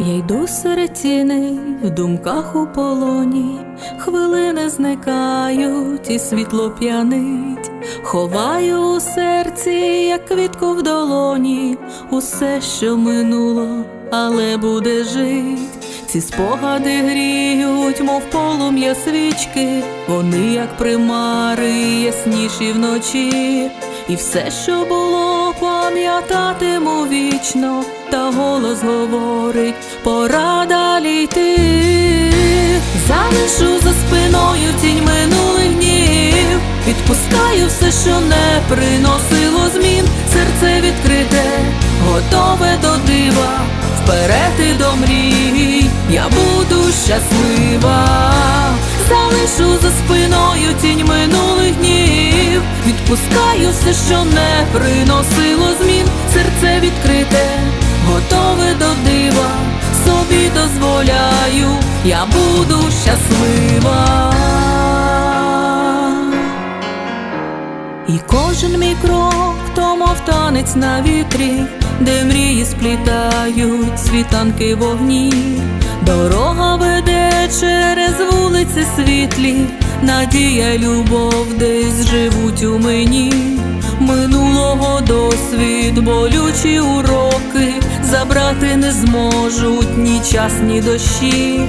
Я йду серед тіней, в думках у полоні, хвилини зникають, і світло п'янить, ховаю у серці, як квітку в долоні, усе, що минуло, але буде жить. Ці спогади гріють, мов полум'я свічки, вони, як примари, ясніші вночі, і все, що було, пам'ятатиму вічно, та голос говорить, пора далі йти. Залишу за спиною тінь минулих днів, відпускаю все, що не приносило змін, серце відкрите, готове до дива, вперед і до мрій, я буду щаслива, залишу за спиною тінь минулих днів, відпускаю все, що не приносило змін, серце відкрите, готове до дива, собі дозволяю, я буду щаслива. І кожен мій крок, то мов танець на вітрі, де мрії сплітають світанки вогні. Дорога веде через вулиці світлі, надія, любов десь живуть у мені. Минулого досвід, болючі уроки забрати не зможуть ні час, ні дощі.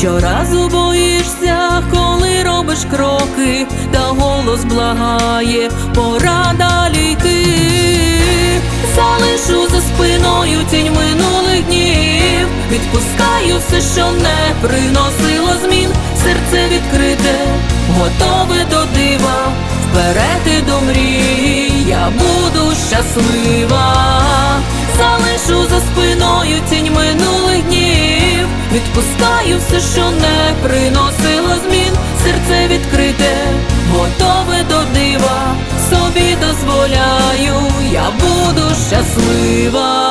Щоразу боїшся, коли робиш кроки, та голос благає, пора далі йти. Залишу за спиною тінь минулих днів, відпускаю все, що не приносило змін, серце відкрите, готове до дива, вперед і до мрій, я буду щаслива, відпускаю все, що не приносило змін, серце відкрите, готове до дива, собі дозволяю, я буду щаслива.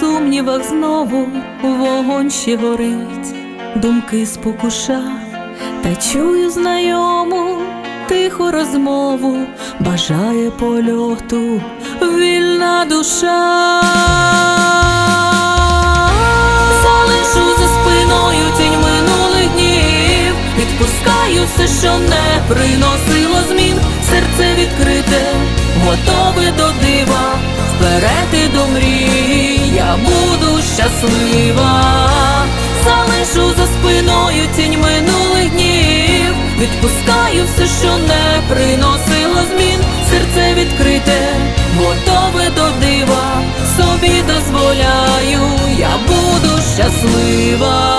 Сумнівах знову вогонь ще горить, думки спокуша, та чую знайому тиху розмову, бажає польоту, вільна душа. Залишу за спиною тінь минулих днів, відпускаю все, що не приносило змін, серце відкрите, готове до дива, вперед і до мрій, щаслива, залишу за спиною тінь минулих днів, відпускаю все, що не приносило змін, серце відкрите, готове до дива, собі дозволяю, я буду щаслива.